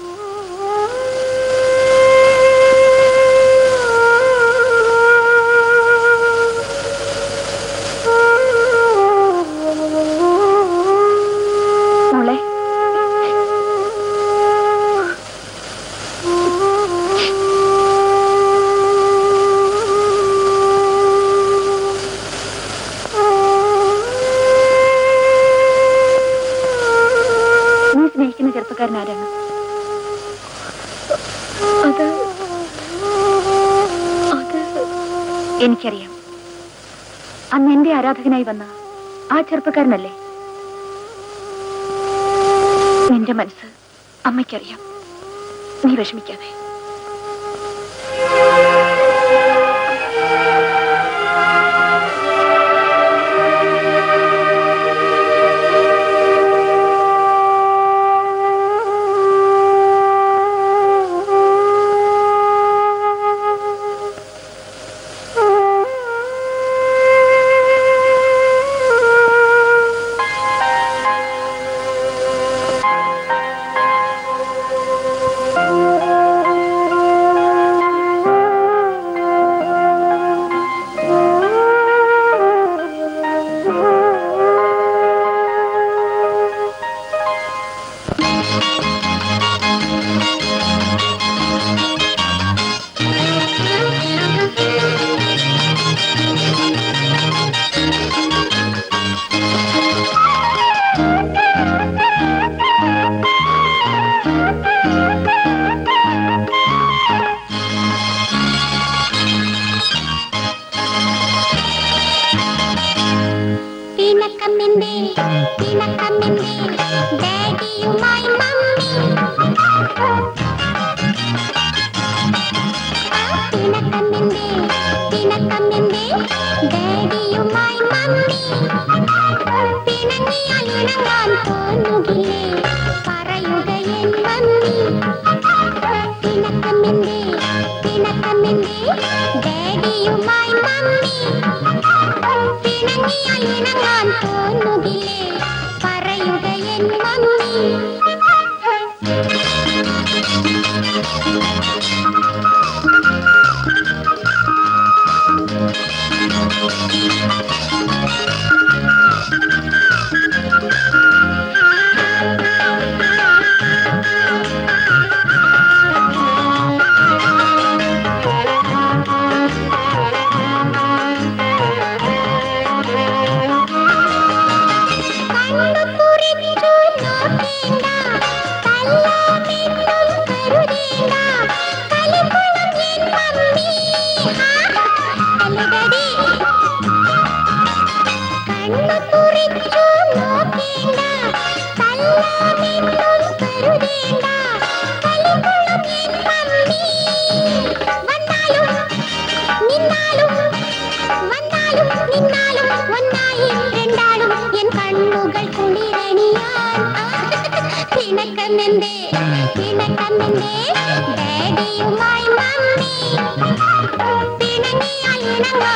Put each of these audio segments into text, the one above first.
Oh. അന്ന് എന്റെ ആരാധകനായി വന്ന ആ ചെറുപ്പക്കാരനല്ലേ? നിന്റെ മനസ്സ് അമ്മയ്ക്കറിയാം. നീ വിഷമിക്കാതെ. nakamendi, di nakamendi, daddy you mine. కన్ను తెరిచు లోకేంద్ర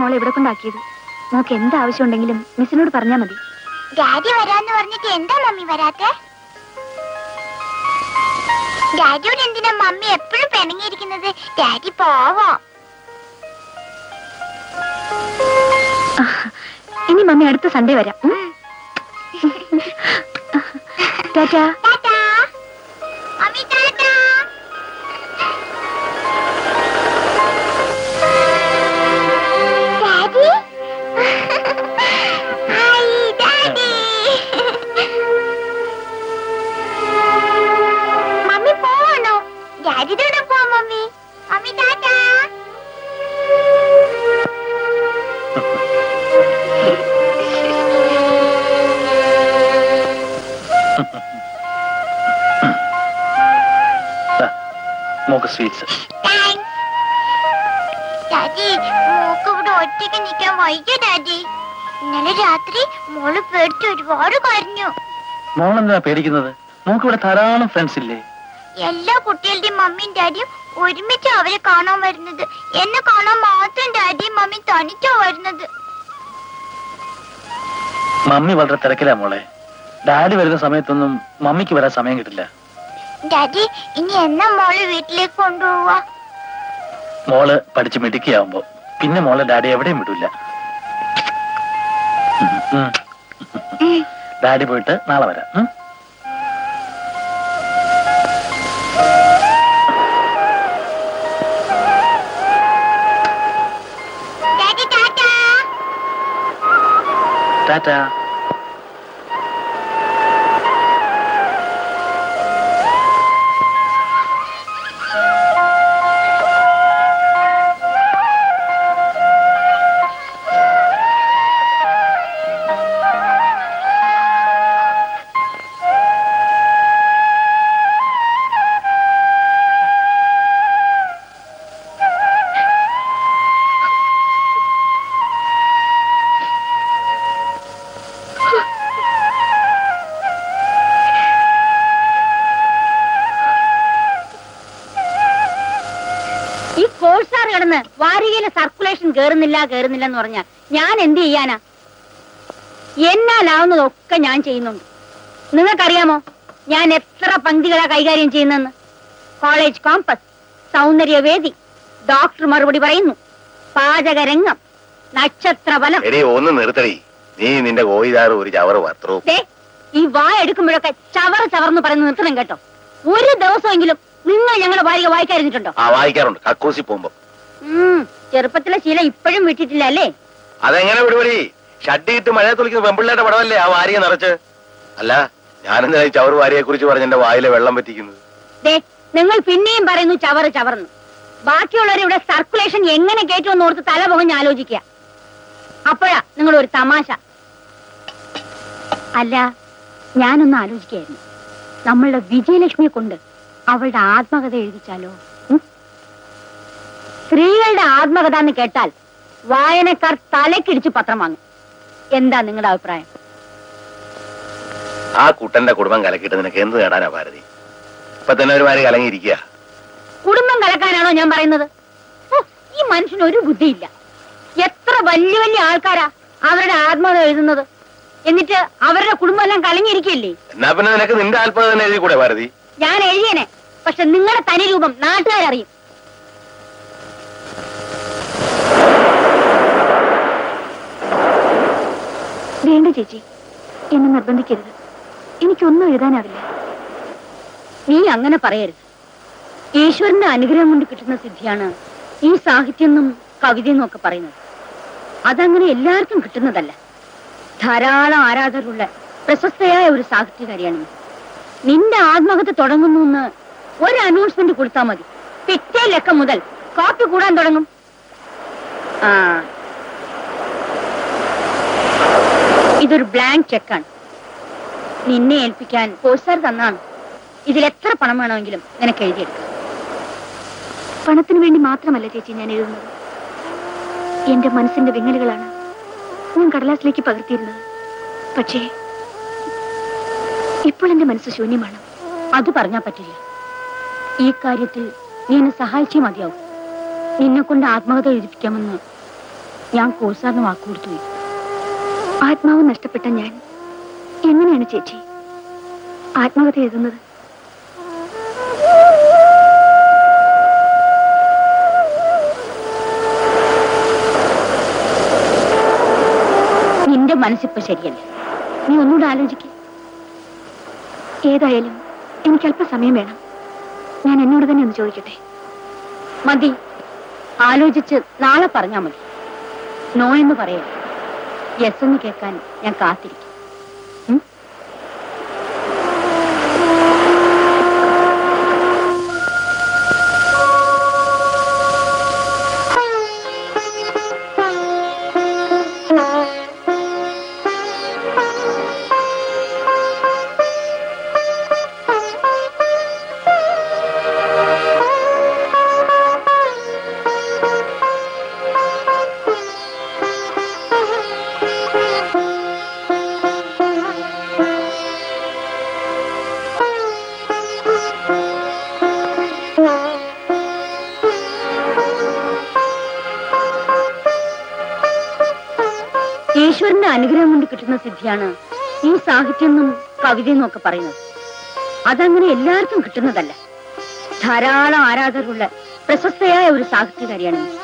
മോൾ ഇവിടെ കൊണ്ടാക്കിയത് നമുക്ക് എന്ത് ആവശ്യം ഉണ്ടെങ്കിലും മിസ്സിനോട് പറഞ്ഞാ മതി. ഡാഡി വരാന്ന് പറഞ്ഞിട്ട് എന്താ മമ്മി വരാത്തെ? ഡാഡിയോട് എന്തിനാ മമ്മി എപ്പോഴും പിണങ്ങിയിരിക്കുന്നത്? ഡാഡി പോവോ. ഇനി മമ്മി അടുത്ത സൺഡേ വരാം. ടാറ്റാ. കൂടെ പോവാം മമ്മി മമ്മി ടാറ്റാ മോക്ക് സ്വീറ്റ്സ്. ഡാഡി മോക്ക് ഇവിടെ ഒറ്റയ്ക്ക് നിൽക്കാൻ വയ്യ ഡാഡി. ഇന്നലെ രാത്രി മോൾ പേടിച്ച് ഒരുപാട് കരഞ്ഞു. മോളെന്തിനാ പേടിക്കുന്നത്? മോക്ക് ഇവിടെ ധാരാളം ഫ്രണ്ട്സ് ഇല്ലേ? എല്ലാ കുട്ടികളുടെയും മമ്മിയും ഡാഡിയും ഒരുമിച്ച് അവരെ കാണാൻ വരുന്നത്. എന്നെ കാണാൻ മാത്രം ഡാഡിയും മമ്മി തനിച്ചാ വരുന്നത്. മമ്മി വളരെ തിരക്കിലാ മോളെ. ഡാഡി വരുന്ന സമയത്തൊന്നും മമ്മിക്ക് വരാൻ സമയം കിട്ടില്ല. ഡാഡി ഇനി എന്നാ മോളെ വീട്ടിലേക്ക് കൊണ്ടുപോവാ? മോൾ പഠിച്ച് മിടുക്കിയാവുമ്പോ പിന്നെ മോളെ ഡാഡി എവിടെയും ഉം. ഡാഡി പോയിട്ട് നാളെ വരാം. ടാറ്റാ വാരികയിലെ സർക്കുലേഷൻ കേറുന്നില്ല കേറുന്നില്ല എന്ന് പറഞ്ഞാൽ ഞാൻ എന്ത് ചെയ്യാനാ? എന്നാലാവുന്നതൊക്കെ ഞാൻ ചെയ്യുന്നുണ്ട്. നിങ്ങൾക്കറിയാമോ? ഞാൻ എത്ര പങ്ക്തികളാ കൈകാര്യം ചെയ്യുന്നെന്ന് കോളേജ് കോമ്പസ് സൗന്ദര്യവേദി ഡോക്ടർ മറുപടി പറയുന്നു. പാചകരംഗം നക്ഷത്രഫലം. എടി ഒന്ന് നിർത്തടി. നീ നിന്റെ കോയിതാറ് ഒരു ചവറ് പത്രവും ഈ വായ എടുക്കുമ്പോഴൊക്കെ ചവറ് ചവർന്ന് പറയുന്ന നിർത്തണം കേട്ടോ. ഒരു ദിവസമെങ്കിലും നിങ്ങൾ ഞങ്ങളുടെ വാരിക വായിക്കാറിഞ്ഞിട്ടുണ്ടോ ആ വായിക്കാറുണ്ട്. കക്കൂസി പോകുമ്പോ. ചെറുപ്പത്തിലെ ശീലം ഇപ്പോഴും വിട്ടിട്ടില്ല അല്ലേ? അതെങ്ങനെ വിടുവടി? ഷഡ് ഇട്ട് മഴ തുളിക്കുന്ന പെമ്പിള്ളേരുടെ പടമല്ലേ ആ വാരിയെ നിറച്ച്? അല്ല ഞാനെന്താ ചവർ വാരിയെ കുറിച്ച് പറഞ്ഞ എന്റെ വായിലെ വെള്ളം പറ്റിക്കുന്നത്? നിങ്ങൾ പിന്നെയും പറയുന്നു ചവറ് ചവർന്ന് ബാക്കിയുള്ളവർ ഇവിടെ സർക്കുലേഷൻ എങ്ങനെ കയറ്റുമെന്ന് ഓർത്ത് തല പോകഞ്ഞ് ആലോചിക്കുക. അപ്പോഴാ നിങ്ങൾ ഒരു തമാശ. അല്ല ഞാനൊന്ന് ആലോചിക്കായിരുന്നു. നമ്മളുടെ വിജയലക്ഷ്മിയെ കൊണ്ട് അവളുടെ ആത്മകഥ എഴുതിച്ചാലോ? സ്ത്രീകളുടെ ആത്മകഥ എന്ന് കേട്ടാൽ വായനക്കാർ തലക്കിടിച്ച് പത്രം വാങ്ങും. എന്താ നിങ്ങളുടെ അഭിപ്രായം? ആ കുട്ടന്റെ കുടുംബം കലക്കിട്ട് നിനക്ക് എന്ത് നേടാനാ ഭാരതി? ഇപ്പൊ തന്നെ ഒരു മാതിരി കലങ്ങിയിരിക്കുക. കുടുംബം കലക്കാനാണോ ഞാൻ പറയുന്നത്? ഈ മനുഷ്യന് ഒരു ബുദ്ധിയില്ല. എത്ര വലിയ വലിയ ആൾക്കാരാ അവരുടെ ആത്മകഥ എഴുതുന്നത്. എന്നിട്ട് അവരുടെ കുടുംബം എല്ലാം കലങ്ങിയിരിക്കില്ലേ എന്നാ പിന്നെ നിനക്ക് നിന്റെ ആത്മകഥ തന്നെ എഴുതി കൂടെ ഭാരതി? ഞാൻ എഴുതിയനെ. പക്ഷെ നിങ്ങളുടെ തനി രൂപം നാട്ടുകാരറിയും. വേണ്ട ചേച്ചി. എന്നെ നിർബന്ധിക്കരുത്. എനിക്കൊന്നും എഴുതാനാവില്ല. നീ അങ്ങനെ പറയരുത്. ഈശ്വരന്റെ അനുഗ്രഹം കൊണ്ട് കിട്ടുന്ന സിദ്ധിയാണ് ഈ സാഹിത്യം എന്നും കവിത എന്നും ഒക്കെ പറയുന്നത്. അതങ്ങനെ എല്ലാവർക്കും കിട്ടുന്നതല്ല. ധാരാളം ആരാധകരുള്ള പ്രശസ്തയായ ഒരു സാഹിത്യകാരിയാണ്. നിന്റെ ആത്മഹത്യ തുടങ്ങുന്നു എന്ന് ഒരു അനൗൺസ്മെന്റ് കൊടുത്താൽ മതി. പിറ്റേ ലക്കം മുതൽ കോപ്പി കൂടാൻ തുടങ്ങും. ആ ഇതൊരു ബ്ലാങ്ക് ചെക്കാണ് നിന്നെ ഏൽപ്പിക്കാൻ പോസ്റ്റാർ തന്നാണ്. ഇതിൽ എത്ര പണം വേണമെങ്കിലും നിനക്ക് എഴുതിയെടുക്കാം. പണത്തിന് വേണ്ടി മാത്രമല്ല ചേച്ചി ഞാൻ എഴുതുന്നത്. എന്റെ മനസ്സിന്റെ വിങ്ങലുകളാണ് ഞാൻ കടലാസിലേക്ക് പകർത്തിയിരുന്നത്. പക്ഷേ ഇപ്പോൾ എന്റെ മനസ്സ് ശൂന്യമാണ്. അത് പറഞ്ഞാ പറ്റില്ല. ഈ കാര്യത്തിൽ നീ എന്നെ സഹായിച്ചേ മതിയാവും. നിന്നെ കൊണ്ട് ആത്മകഥ എഴുതിപ്പിക്കാമെന്ന് ഞാൻ കോഴ്സാറിന് വാക്കുകൊടുത്തു. ആത്മാവ് നഷ്ടപ്പെട്ട ഞാൻ. എങ്ങനെയാണ് ചേച്ചി? ആത്മകഥ എഴുതുന്നത്? നിന്റെ മനസ്സിപ്പോ ശരിയല്ല? നീ ഒന്നുകൂടെ ആലോചിക്ക. ഏതായാലും എനിക്ക് അല്പസമയം വേണം. ഞാൻ എന്നോട് തന്നെ ഒന്ന് ചോദിക്കട്ടെ? മതി. ആലോചിച്ച് നാളെ പറഞ്ഞാ മതി. നോ എന്ന് പറയാം. യെസ് എന്ന് കേൾക്കാൻ ഞാൻ കാത്തിരിക്കും. ഈശ്വരന്റെ അനുഗ്രഹം കൊണ്ട് കിട്ടുന്ന സിദ്ധിയാണ് ഈ സാഹിത്യം എന്നും കവിത എന്നും ഒക്കെ പറയുന്നത്. അതങ്ങനെ എല്ലാവർക്കും കിട്ടുന്നതല്ല. ധാരാളം ആരാധകരുള്ള പ്രശസ്തയായ ഒരു സാഹിത്യകാരിയാണ്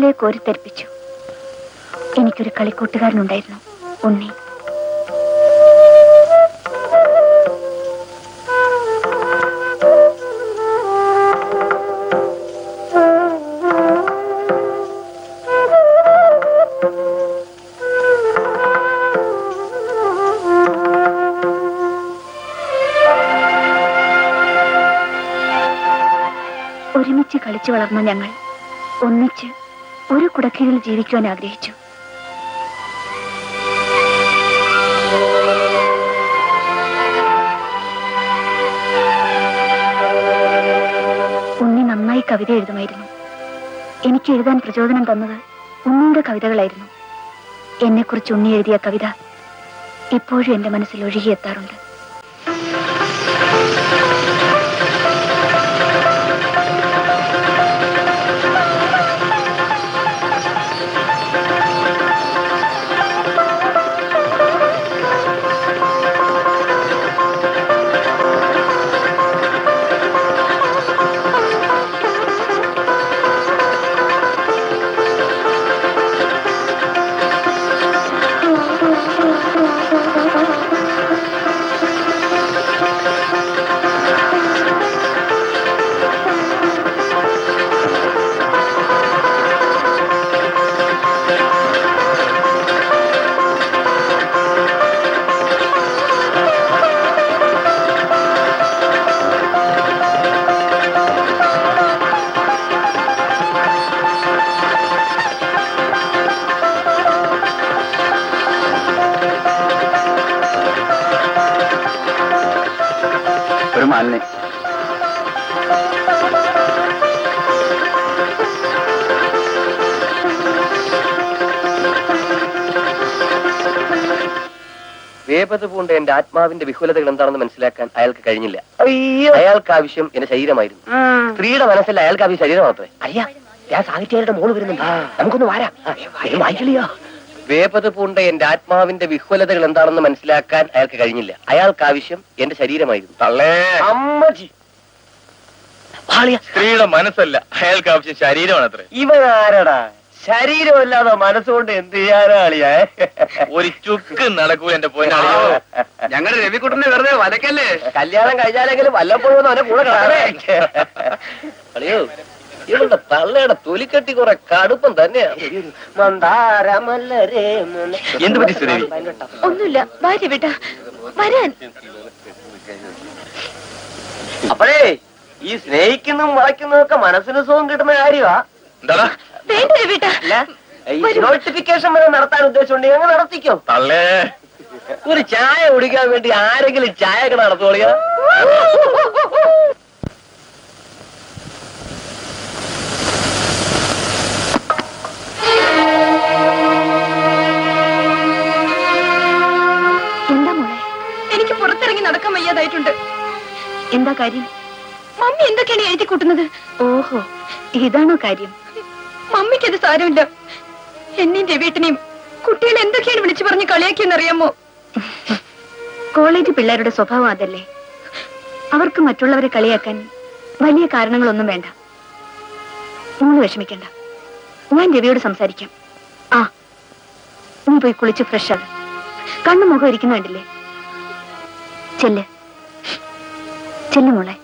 കുട്ടിക്കാലം കോരിത്തരിപ്പിച്ചു എനിക്കൊരു കളിക്കൂട്ടുകാരനുണ്ടായിരുന്നു ഉണ്ണി. ഒരുമിച്ച് കളിച്ചു വളർന്ന ഞങ്ങൾ. ഒന്നിച്ച് കുടക്കീഴിൽ ജീവിക്കുവാൻ ആഗ്രഹിച്ചു. ഉണ്ണി നന്നായി കവിത എഴുതുമായിരുന്നു. എനിക്ക് എഴുതാൻ പ്രചോദനം തന്നത് ഉണ്ണിയുടെ കവിതകളായിരുന്നു. എന്നെക്കുറിച്ച് ഉണ്ണി എഴുതിയ കവിത ഇപ്പോഴും എന്റെ മനസ്സിൽ ഒഴുകിയെത്താറുണ്ട്. വേപത് പൂണ്ട എന്റെ ആത്മാവിന്റെ വിഹുലതകൾ എന്താണെന്ന് മനസ്സിലാക്കാൻ അയാൾക്ക് കഴിഞ്ഞില്ല. അയാൾക്ക് ആവശ്യം എന്റെ ശരീരമായിരുന്നു. സ്ത്രീയുടെ മനസ്സിൽ അയാൾക്ക് ആവശ്യം ശരീരം മാത്രമേ. അയ്യാ ഞാൻ സാഹിത്യകാരുടെ മോൾ വരുന്നുണ്ട്. നമുക്കൊന്ന് വരാം. വേപത് പൂണ്ട എന്റെ ആത്മാവിന്റെ വിഹുലതകൾ എന്താണെന്ന് മനസ്സിലാക്കാൻ അയാൾക്ക് കഴിഞ്ഞില്ല. അയാൾക്ക് ആവശ്യം എന്റെ ശരീരമായിരുന്നു. തള്ളേ. അമ്മജി സ്ത്രീയുടെ മനസ്സല്ല അയാൾക്ക് ആവശ്യം ശരീരമാണ് അത്ര ഇവ ആരടാ ശരീരമല്ലാതെ മനസ്സുകൊണ്ട് എന്ത് ചെയ്യാനാളിയാ ഒരു ചുക്ക് നടക്കൂല എന്റെ പൊന്നാളിയോ. ഞങ്ങളുടെ രവിക്കുട്ടനെ വെറുതെ വലക്കല്ലേ? കല്യാണം കഴിഞ്ഞാലെങ്കിലും വല്ലപ്പോഴും അവനെ കൂടെ കളിയോ? അളിയോ ഇവളുടെ തള്ളയുടെ തൊലിക്കെട്ടി കുറെ കടുപ്പം തന്നെയാ. മന്ദാരമല്ലരേ മുന- എന്ത് പറ്റി ശ്രീദേവി? ഒന്നുമില്ല. ഭാര്യ വിട്ട വരാൻ. അപ്പോഴേ ഈ സ്നേഹിക്കുന്നതും വളയ്ക്കുന്നതും ഒക്കെ മനസ്സിന് സുഖം കിട്ടുന്ന കാര്യമാ എന്താടാ? നോട്ടിഫിക്കേഷൻ വരെ. നടത്താൻ ഉദ്ദേശമുണ്ടെങ്കിൽ അങ്ങ് നടത്തിക്കോ. തള്ളേ. ഒരു ചായ കുടിക്കാൻ വേണ്ടി ആരെങ്കിലും ചായ ഒക്കെ നടത്തോളിയാ എന്താ എനിക്ക് പുറത്തിറങ്ങി നടക്കാൻ വയ്യാതായിട്ടുണ്ട്. എന്താ കാര്യം? മമ്മി എന്തൊക്കെയാണ് എഴുതി കൂട്ടുന്നത്? ഓഹോ ഇതാണോ കാര്യം? മമ്മിക്ക് അത് സാരമില്ല. എന്നെയും രവീട്ടിനെയും കുട്ടികൾ എന്തൊക്കെയാണ് വിളിച്ചു പറഞ്ഞ് കളിയാക്കിയെന്നറിയാമോ? കോളേജ് പിള്ളേരുടെ സ്വഭാവം അതല്ലേ. അവർക്ക് മറ്റുള്ളവരെ കളിയാക്കാൻ വലിയ കാരണങ്ങളൊന്നും വേണ്ട. നിങ്ങൾ വിഷമിക്കണ്ട. ഞാൻ രവിയോട് സംസാരിക്കാം. ആ നീ പോയി കുളിച്ച് ഫ്രഷ് ആകും കണ്ണു മുഖം ഇരിക്കുന്നുണ്ടല്ലേ ചെല്ല്. ചെല്ലു മോളെ.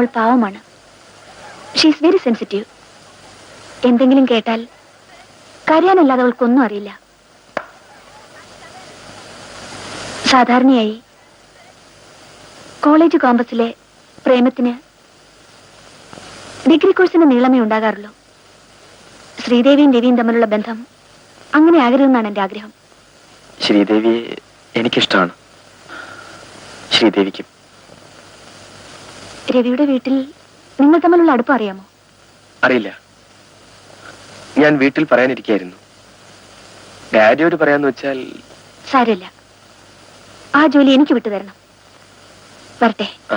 മോൾ പാവമാണ്. ഷീസ് വെരി സെൻസിറ്റീവ് എന്തെങ്കിലും കേട്ടാൽ കരയാനല്ലാതെ അവൾക്കൊന്നും അറിയില്ല. സാധാരണയായി കോളേജ് കോമ്പസിലെ പ്രേമത്തിന് ഡിഗ്രി കോഴ്സിന് നീളമേ ഉണ്ടാകാറുള്ളൂ. ശ്രീദേവിയും രവിയും തമ്മിലുള്ള ബന്ധം അങ്ങനെ ആകരുതെന്നാണ് എന്റെ ആഗ്രഹം. ശ്രീദേവിയെ എനിക്കിഷ്ടമാണ്. ശ്രീദേവിക്കും രവിയുടെ വീട്ടിൽ നിങ്ങൾ തമ്മിലുള്ള അടുപ്പം അറിയാമോ? അറിയില്ല. ഞാൻ വീട്ടിൽ പറയാനിരിക്കായിരുന്നു. ഡാഡിയോട് പറയാന്ന് വെച്ചാൽ സാരമില്ല. ആ ജോലി എനിക്ക് വിട്ടു തരണം വരട്ടെ. ആ.